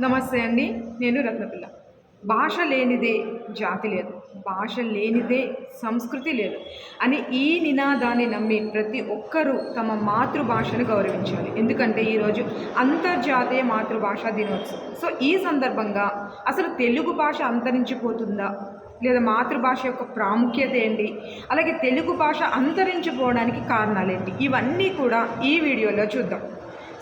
నమస్తే అండి నేను రత్నపిల్ల. భాష లేనిదే జాతి లేదు. భాష లేనిదే సంస్కృతి లేదు. అని ఈ నినాదాన్ని నమ్మి ప్రతి ఒక్కరూ తమ మాతృభాషను గౌరవించాలి. ఎందుకంటే ఈరోజు అంతర్జాతీయ మాతృభాష దినోత్సవం. సో ఈ సందర్భంగా అసలు తెలుగు భాష అంతరించిపోతుందా? లేదా మాతృభాష యొక్క ప్రాముఖ్యత ఏంటి? అలాగే తెలుగు భాష అంతరించిపోవడానికి కారణాలు ఏంటి? ఇవన్నీ కూడా ఈ వీడియోలో చూద్దాం.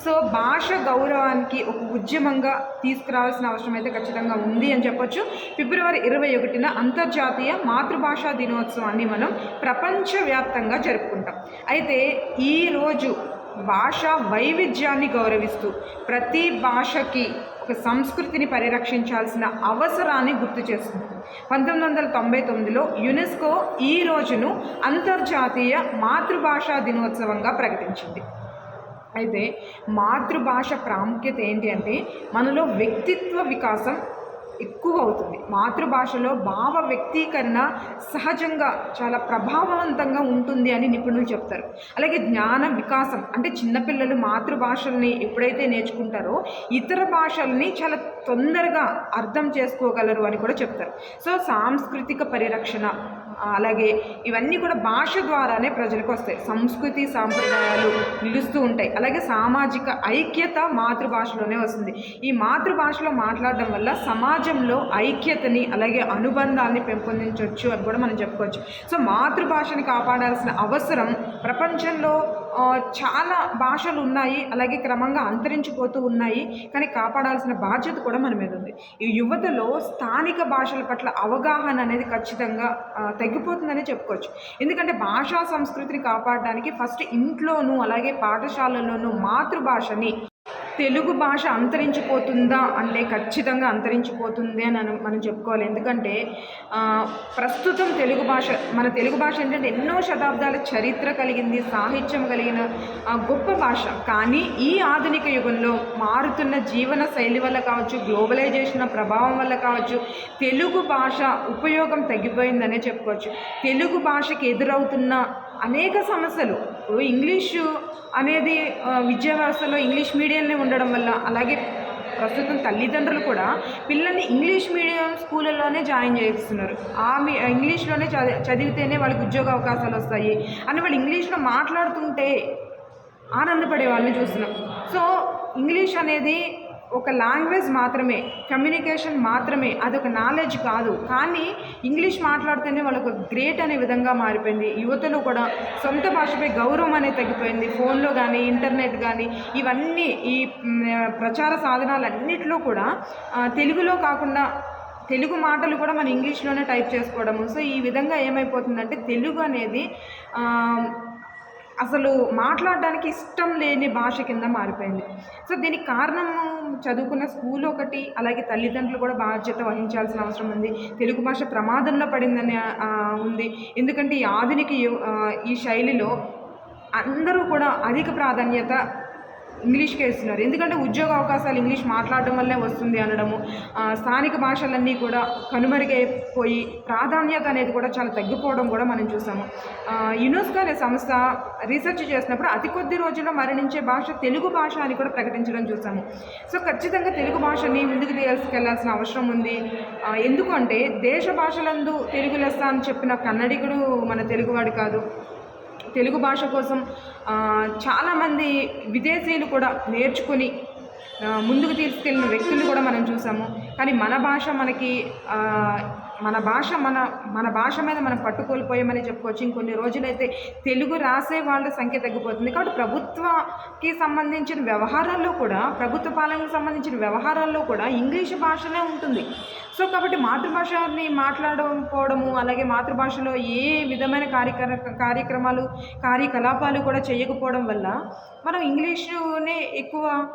సో భాష గౌరవానికి ఒక ఉద్యమంగా తీసుకురావాల్సిన అవసరం అయితే ఖచ్చితంగా ఉంది అని చెప్పొచ్చు. ఫిబ్రవరి ఇరవై ఒకటిన అంతర్జాతీయ మాతృభాషా దినోత్సవాన్ని మనం ప్రపంచవ్యాప్తంగా జరుపుకుంటాం. అయితే ఈరోజు భాష వైవిధ్యాన్ని గౌరవిస్తూ ప్రతి భాషకి ఒక సంస్కృతిని పరిరక్షించాల్సిన అవసరాన్ని గుర్తు చేస్తుంది. పంతొమ్మిది వందల తొంభై తొమ్మిదిలో యునెస్కో ఈ రోజును అంతర్జాతీయ మాతృభాషా దినోత్సవంగా ప్రకటించింది. అయితే మాతృభాష ప్రాముఖ్యత ఏంటి అంటే మనలో వ్యక్తిత్వ వికాసం ఎక్కువ అవుతుంది మాతృభాషలో భావ వ్యక్తీకరణ సహజంగా చాలా ప్రభావవంతంగా ఉంటుంది అని నిపుణులు చెప్తారు. అలాగే జ్ఞాన వికాసం అంటే చిన్నపిల్లలు మాతృభాషల్ని ఎప్పుడైతే నేర్చుకుంటారో ఇతర భాషల్ని చాలా తొందరగా అర్థం చేసుకోగలరు అని కూడా చెప్తారు. సో సాంస్కృతిక పరిరక్షణ అలాగే ఇవన్నీ కూడా భాష ద్వారానే ప్రజలకు వస్తాయి. సంస్కృతి సాంప్రదాయాలు నిలుస్తూ ఉంటాయి. అలాగే సామాజిక ఐక్యత మాతృభాషలోనే వస్తుంది. ఈ మాతృభాషలో మాట్లాడడం వల్ల సమాజంలో ఐక్యతని అలాగే అనుబంధాన్ని పెంపొందించవచ్చు అని కూడా మనం చెప్పుకోవచ్చు. సో మాతృభాషని కాపాడాల్సిన అవసరం ప్రపంచంలో చాలా భాషలు ఉన్నాయి అలాగే క్రమంగా అంతరించిపోతూ ఉన్నాయి కానీ కాపాడాల్సిన బాధ్యత కూడా మన మీద ఉంది. ఈ యువతలో స్థానిక భాషల పట్ల అవగాహన అనేది ఖచ్చితంగా తగ్గిపోతుందని తగ్గిపోతుందనే చెప్పుకోవచ్చు. ఎందుకంటే భాషా సంస్కృతిని కాపాడడానికి ఫస్ట్ ఇంట్లోనూ అలాగే పాఠశాలల్లోనూ మాతృభాషని తెలుగు భాష అంతరించిపోతుందా అంటే ఖచ్చితంగా అంతరించిపోతుంది అని మనం- మనం చెప్పుకోవాలి. ఎందుకంటే ప్రస్తుతం తెలుగు భాష మన తెలుగు భాష ఏంటంటే ఎన్నో శతాబ్దాల చరిత్ర కలిగింది సాహిత్యం కలిగిన గొప్ప భాష. కానీ ఈ ఆధునిక యుగంలో మారుతున్న జీవన శైలి వల్ల కావచ్చు గ్లోబలైజేషన్ ప్రభావం వల్ల కావచ్చు తెలుగు భాష ఉపయోగం తగ్గిపోయిందనే చెప్పుకోవచ్చు. తెలుగు భాషకి ఎదురవుతున్న అనేక సమస్యలు. ఇంగ్లీషు అనేది విద్యా వ్యవస్థలో ఇంగ్లీష్ మీడియంలో ఉండడం వల్ల అలాగే ప్రస్తుతం తల్లిదండ్రులు కూడా పిల్లల్ని ఇంగ్లీష్ మీడియం స్కూళ్ళలోనే జాయిన్ చేస్తున్నారు. ఆ మీ ఇంగ్లీష్లోనే చది చదివితేనే వాళ్ళకి ఉద్యోగ అవకాశాలు వస్తాయి అని వాళ్ళు ఇంగ్లీష్లో మాట్లాడుతుంటే ఆనందపడే వాళ్ళని చూస్తున్నాం. సో ఇంగ్లీష్ అనేది ఒక లాంగ్వేజ్ మాత్రమే కమ్యూనికేషన్ మాత్రమే అదొక నాలెడ్జ్ కాదు. కానీ ఇంగ్లీష్ మాట్లాడితేనే వాళ్ళకు గ్రేట్ అనే విధంగా మారిపోయింది. యువతలో కూడా సొంత భాషపై గౌరవం అనేది తగ్గిపోయింది. ఫోన్లో కానీ ఇంటర్నెట్ కానీ ఇవన్నీ ఈ ప్రచార సాధనాలన్నిటిలో కూడా తెలుగులో కాకుండా తెలుగు మాటలు కూడా మన ఇంగ్లీష్లోనే టైప్ చేసుకోవడము. సో ఈ విధంగా ఏమైపోతుందంటే తెలుగు అనేది అసలు మాట్లాడడానికి ఇష్టం లేని భాష కింద మారిపోయింది. సో దీనికి కారణము చదువుకున్న స్కూల్ ఒకటి అలాగే తల్లిదండ్రులు కూడా బాధ్యత వహించాల్సిన అవసరం ఉంది. తెలుగు భాష ప్రమాదంలో పడిందని ఉంది. ఎందుకంటే ఈ ఆధునిక యు- ఈ శైలిలో అందరూ కూడా అధిక ప్రాధాన్యత ఇంగ్లీష్కే వేస్తున్నారు ఎందుకంటే ఉద్యోగ అవకాశాలు ఇంగ్లీష్ మాట్లాడడం వల్లే వస్తుంది అనడము స్థానిక భాషలన్నీ కూడా కనుమరుగైపోయి ప్రాధాన్యత అనేది కూడా చాలా తగ్గిపోవడం కూడా మనం చూసాము. యునెస్కో అనే సంస్థ రీసెర్చ్ చేసినప్పుడు అతి కొద్ది రోజుల్లో మరణించే భాష తెలుగు భాష అని కూడా ప్రకటించడం చూసాము. సో ఖచ్చితంగా తెలుగు భాషని ముందుకు తీసుకెళ్ళాల్సిన అవసరం ఉంది. ఎందుకంటే దేశ భాషలందు తెలుగు లెస్స అని చెప్పిన కన్నడికుడు మన తెలుగువాడు కాదు. తెలుగు భాష కోసం చాలామంది విదేశీయులు కూడా నేర్చుకుని ముందుకు తీసుకెళ్ళిన వ్యక్తులు కూడా మనం చూసాము. కానీ మన భాష మనకి మన భాష మన మన భాష మీద మనం పట్టుకోల్పోయామని చెప్పుకోవచ్చు. ఇంకొన్ని రోజులైతే తెలుగు రాసే వాళ్ళ సంఖ్య తగ్గిపోతుంది. కాబట్టి ప్రభుత్వకి సంబంధించిన వ్యవహారాల్లో కూడా ప్రభుత్వ పాలనకు సంబంధించిన వ్యవహారాల్లో కూడా ఇంగ్లీష్ భాషనే ఉంటుంది. సో కాబట్టి మాతృభాషని మాట్లాడకపోవడము అలాగే మాతృభాషలో ఏ విధమైన కార్యక్ర కార్యక్రమాలు కార్యకలాపాలు కూడా చేయకపోవడం వల్ల మనం ఇంగ్లీషునే ఎక్కువ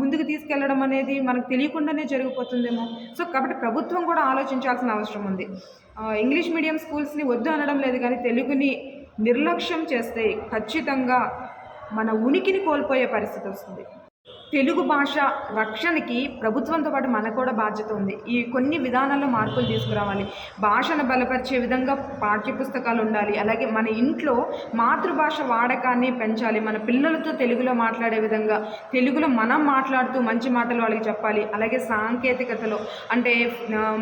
ముందుకు తీసుకెళ్ళడం అనేది మనకు తెలియకుండానే జరిగిపోతుందేమో. సో కాబట్టి ప్రభుత్వం కూడా ఆలోచించాల్సిన అవసరం ఉంది. ఇంగ్లీష్ మీడియం స్కూల్స్ని వద్దు అనడం లేదు కానీ తెలుగుని నిర్లక్ష్యం చేస్తే ఖచ్చితంగా మన ఉనికిని కోల్పోయే పరిస్థితి వస్తుంది. తెలుగు భాష రక్షణకి ప్రభుత్వంతో పాటు మనకు కూడా బాధ్యత ఉంది. ఈ కొన్ని విధానాల్లో మార్పులు తీసుకురావాలి. భాషను బలపరిచే విధంగా పాఠ్యపుస్తకాలు ఉండాలి. అలాగే మన ఇంట్లో మాతృభాష వాడకాన్ని పెంచాలి. మన పిల్లలతో తెలుగులో మాట్లాడే విధంగా తెలుగులో మనం మాట్లాడుతూ మంచి మాటలు వాళ్ళకి చెప్పాలి. అలాగే సాంకేతికతలో అంటే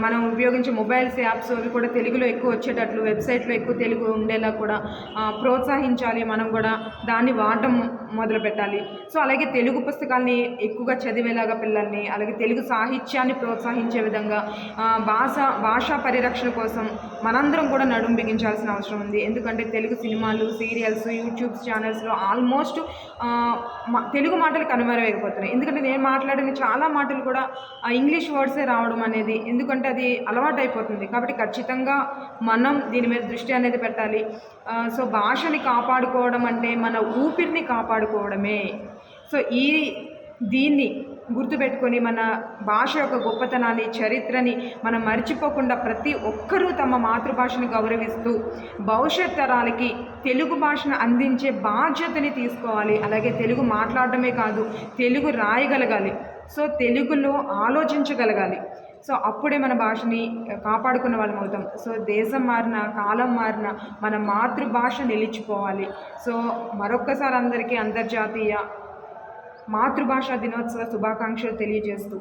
మనం ఉపయోగించే మొబైల్స్ యాప్స్ అవి కూడా తెలుగులో ఎక్కువ వచ్చేటట్లు వెబ్సైట్లో ఎక్కువ తెలుగు ఉండేలా కూడా ప్రోత్సహించాలి. మనం కూడా దాన్ని వాడటం మొదలు పెట్టాలి సో అలాగే తెలుగు పుస్తకాల్ని ఎక్కువగా చదివేలాగా పిల్లల్ని అలాగే తెలుగు సాహిత్యాన్ని ప్రోత్సహించే విధంగా భాష భాషా పరిరక్షణ కోసం మనందరం కూడా నడుం బిగించాల్సిన అవసరం ఉంది. ఎందుకంటే తెలుగు సినిమాలు సీరియల్స్ యూట్యూబ్ ఛానల్స్లో ఆల్మోస్ట్ తెలుగు మాటలు కనుమరుగైపోతున్నాయి. ఎందుకంటే నేను మాట్లాడిన చాలా మాటలు కూడా ఇంగ్లీష్ వర్డ్సే రావడం అనేది ఎందుకంటే అది అలవాటు అయిపోతుంది కాబట్టి ఖచ్చితంగా మనం దీని మీద దృష్టి అనేది పెట్టాలి. సో భాషని కాపాడుకోవడం అంటే మన ఊపిరిని కాపాడుకోవడమే. సో ఈ దీన్ని గుర్తుపెట్టుకొని మన భాష యొక్క గొప్పతనాన్ని చరిత్రని మనం మర్చిపోకుండా ప్రతి ఒక్కరూ తమ మాతృభాషని గౌరవిస్తూ భవిష్యత్ తరాలకి తెలుగు భాషను అందించే బాధ్యతని తీసుకోవాలి. అలాగే తెలుగు మాట్లాడడమే కాదు తెలుగు రాయగలగాలి. సో తెలుగులో ఆలోచించగలగాలి. సో అప్పుడే మన భాషని కాపాడుకున్న వాళ్ళం అవుతాం. సో దేశం మారిన కాలం మారిన మన మాతృభాష నిలిచిపోవాలి. సో మరొక్కసారి అందరికీ అంతర్జాతీయ మాతృభాషా దినోత్సవ శుభాకాంక్షలు తెలియజేస్తూ